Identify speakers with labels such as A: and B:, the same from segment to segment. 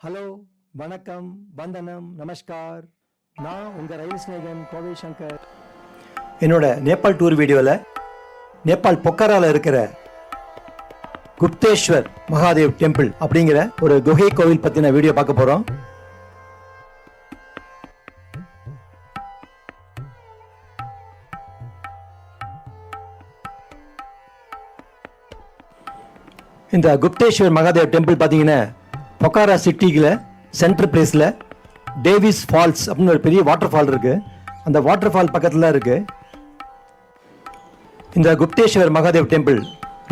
A: Hello வணக்கம் வந்தனம் நமஸ்கார். நான் உங்கள் ரயில் ஸ்நேகன் கோவை சங்கர். என்னோட நேபாள் டூர் வீடியோவில் நேபாள் பொக்கராவில் இருக்கிற குப்தேஸ்வர் மகாதேவ் டெம்பிள் அப்படிங்கிற ஒரு குகை கோவில் பற்றின வீடியோ பார்க்க போகிறோம் இந்த குப்தேஸ்வர் மகாதேவ் டெம்பிள் பார்த்தீங்கன்னா பொக்காரா சிட்டியில் சென்ட்ரல் பிளேஸில் டேவிஸ் ஃபால்ஸ் அப்படின்னு ஒரு பெரிய வாட்டர் ஃபால் இருக்குது அந்த வாட்டர் ஃபால் பக்கத்தில் இருக்குது இந்த குப்தேஸ்வர் மகாதேவ் டெம்பிள்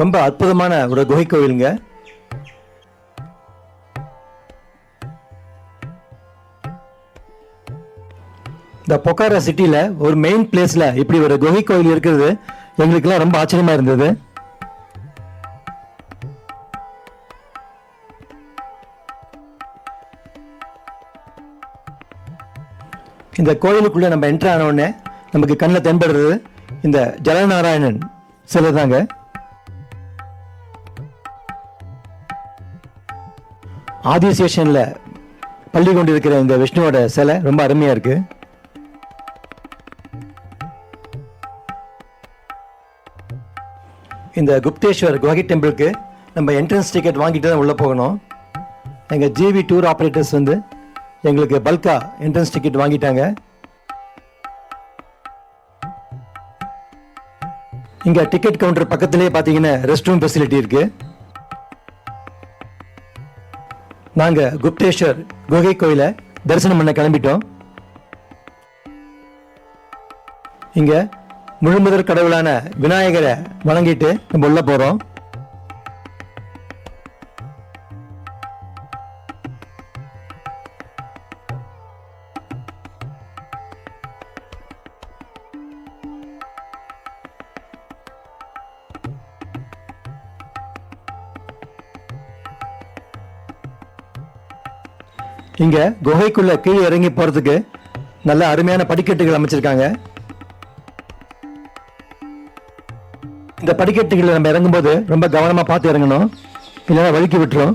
A: ரொம்ப அற்புதமான ஒரு குகை கோவிலுங்க. இந்த பொக்காரா சிட்டியில் ஒரு மெயின் பிளேஸில் இப்படி ஒரு குகை கோவில் இருக்கிறது எங்களுக்கெல்லாம் ரொம்ப ஆச்சரியமாக இருந்தது. இந்த கோயிலுக்குள்ளே நம்ம என்ட்ரு ஆன உடனே நமக்கு கண்ணில் தென்படுறது இந்த ஜலநாராயணன் சிலை தாங்க. ஆதிசேஷனில் பள்ளி கொண்டிருக்கிற இந்த விஷ்ணுவோட சிலை ரொம்ப அருமையாக இருக்கு. இந்த குப்தேஸ்வர் குவகை டெம்பிளுக்கு நம்ம என்ட்ரன்ஸ் டிக்கெட் வாங்கிட்டு தான் உள்ளே போகணும். எங்கள் ஜிவி டூர் ஆப்ரேட்டர்ஸ் வந்து எங்களுக்கு பல்கா என்ட்ரன்ஸ் டிக்கெட் வாங்கிட்டாங்க. இங்க டிக்கெட் கவுண்டர் பக்கத்துலேயே பார்த்தீங்கன்னா ரெஸ்ட் ரூம் ஃபெசிலிட்டி இருக்கு. நாங்க குப்தேஸ்வர் குகை கோயிலை தரிசனம் பண்ண கிளம்பிட்டோம். இங்க முழுமுதற் கடவுளான விநாயகரை வணங்கிட்டு நம்ம உள்ள போறோம். இங்க குகைக்குள்ள கீழே இறங்கி போறதுக்கு நல்ல அருமையான படிக்கட்டுகள் அமைச்சிருக்காங்க. இந்த படிக்கட்டுகளை நம்ம இறங்கும்போது ரொம்ப கவனமா பார்த்து இறங்கணும். இல்லைன்னா வழுக்கி விட்டுரும்.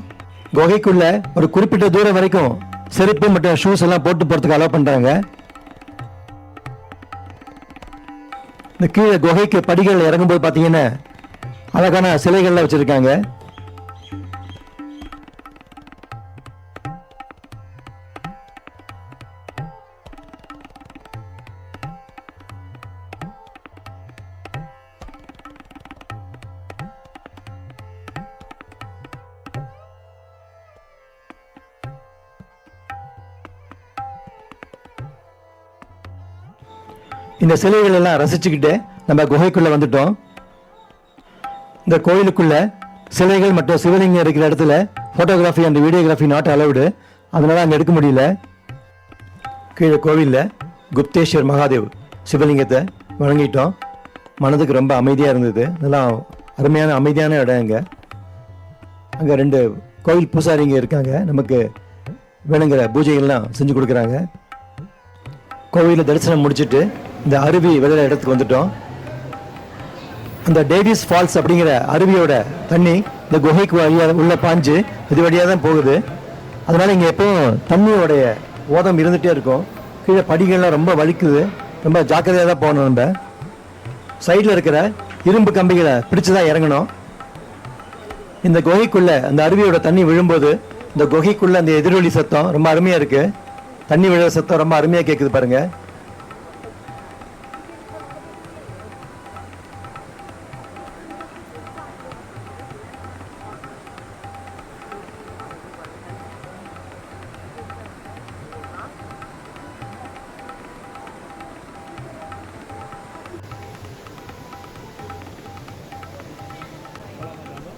A: குகைக்குள்ள ஒரு குறிப்பிட்ட தூரம் வரைக்கும் செருப்பு மற்றும் ஷூஸ் எல்லாம் போட்டு போறதுக்கு அலோவ் பண்றாங்க. இந்த கீழே குகைக்கு படிகள் இறங்கும்போது பார்த்தீங்கன்னா அழகான சிலைகள்லாம் வச்சிருக்காங்க. இந்த சிலைகள் எல்லாம் ரசிச்சுக்கிட்டு நம்ம குகைக்குள்ள வந்துட்டோம். இந்த கோயிலுக்குள்ள சிலைகள் மற்றும் சிவலிங்கம் இருக்கிற இடத்துல photography and videography not allowed அதனால அங்கே எடுக்க முடியல. கீழே கோவிலில் குப்தேஸ்வர் மகாதேவ் சிவலிங்கத்தை வணங்கிட்டோம் மனதுக்கு ரொம்ப அமைதியாக இருந்தது. நல்லா அருமையான அமைதியான இடம் இங்கே அங்கே ரெண்டு கோவில் பூசாரிங்க இருக்காங்க. நமக்கு வேணுங்கிற பூஜைகள்லாம் செஞ்சு கொடுக்குறாங்க. கோவிலில் தரிசனம் முடிச்சுட்டு இந்த அருவி விளையாட இடத்துக்கு வந்துட்டோம். அந்த டேவிஸ் ஃபால்ஸ் அப்படிங்கிற அருவியோட தண்ணி இந்த குகைக்கு வழியாக உள்ள பாஞ்சு இது வழியாக தான் போகுது. அதனால் இங்கே எப்பவும் தண்ணியோடைய ஓதம் இருந்துகிட்டே இருக்கும். கீழே படிகள்லாம் ரொம்ப வலிக்குது. ரொம்ப ஜாக்கிரதையாக தான் போகணும் நம்ம. சைடில் இருக்கிற இரும்பு கம்பிகளை பிடிச்சு தான் இறங்கணும். இந்த குகைக்குள்ளே அந்த அருவியோட தண்ணி விழும்போது இந்த குகைக்குள்ளே அந்த எதிரொலி சத்தம் ரொம்ப அருமையாக இருக்குது தண்ணி விழுற சத்தம் ரொம்ப அருமையாக கேட்குது பாருங்கள்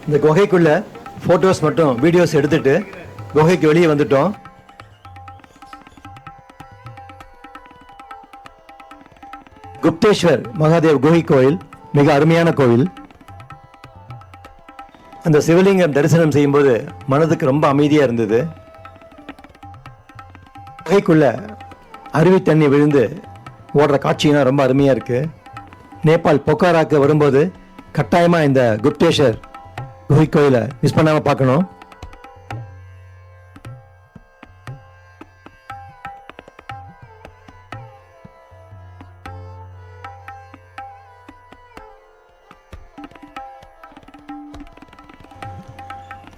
A: இந்த குகைக்குள்ள போட்டோஸ் மட்டும் வீடியோஸ் எடுத்துட்டு குகைக்கு வெளியே வந்துட்டோம். குப்தேஸ்வர் மகாதேவ் குகை கோயில் மிக அருமையான கோயில் அந்த சிவலிங்கம் தரிசனம் செய்யும்போது மனதுக்கு ரொம்ப அமைதியாக இருந்தது. குகைக்குள்ள அருவி தண்ணி விழுந்து ஓடுற காட்சியெல்லாம் ரொம்ப அருமையாக இருக்கு. நேபாள் பொக்காராக்கு வரும்போது கட்டாயமாக இந்த குப்தேஸ்வர் குகை கோயிலை மிஸ் பண்ணாமல் பார்க்கணும்.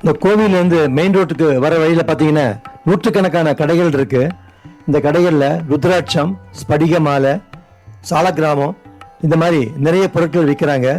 A: இந்த கோவிலேருந்து மெயின் ரோட்டுக்கு வர வழியில் பார்த்தீங்கன்னா நூற்றுக்கணக்கான கடைகள் இருக்கு. இந்த கடைகளில் ருத்ராட்சம் ஸ்படிக மாலை சாலக்கிராமம் இந்த மாதிரி நிறைய பொருட்கள் விற்கிறாங்க.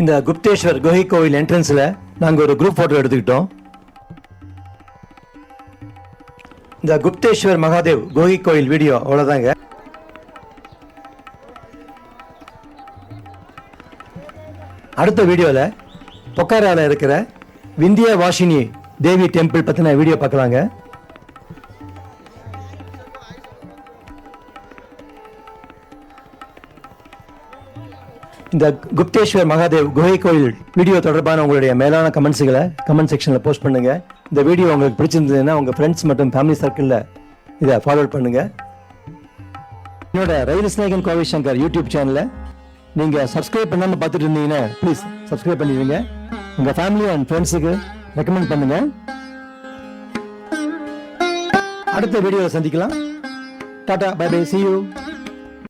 A: இந்த குப்தேஸ்வர் குகை கோவில் என்ட்ரன்ஸில் நாங்கள் ஒரு குரூப் ஃபோட்டோ எடுத்துக்கிட்டோம். இந்த குப்தேஸ்வர் மகாதேவ் குகை கோயில் வீடியோ அவ்வளோதாங்க அடுத்த வீடியோவில் பொக்காராவில் இருக்கிற விந்தியா வாஷினி தேவி டெம்பிள் பற்றின வீடியோ பார்க்கலாங்க. இந்த குப்தேஸ்வர் மகாதேவ் குகை கோயில் வீடியோ தொடர்பான உங்களுடைய மேலான கமெண்ட்ஸுகளை கமெண்ட் செக்ஷனில் போஸ்ட் பண்ணுங்க. இந்த வீடியோ உங்களுக்கு பிடிச்சிருந்ததுன்னா உங்கள் ஃப்ரெண்ட்ஸ் மற்றும் ஃபேமிலி சர்க்கிளில் இதை ஃபார்வர்ட் பண்ணுங்க. என்னோட ரயில் ஸ்நேகன் கோவை சங்கர் யூடியூப் சேனலை நீங்கள் சப்ஸ்கிரைப் பண்ணாமல் பார்த்துட்டு இருந்தீங்கன்னா ப்ளீஸ் சப்ஸ்கிரைப் பண்ணிடுங்க. உங்கள் ஃபேமிலி அண்ட் ஃப்ரெண்ட்ஸுக்கு ரெக்கமெண்ட் பண்ணுங்க. அடுத்த வீடியோவில் சந்திக்கலாம். Tata bye bye see you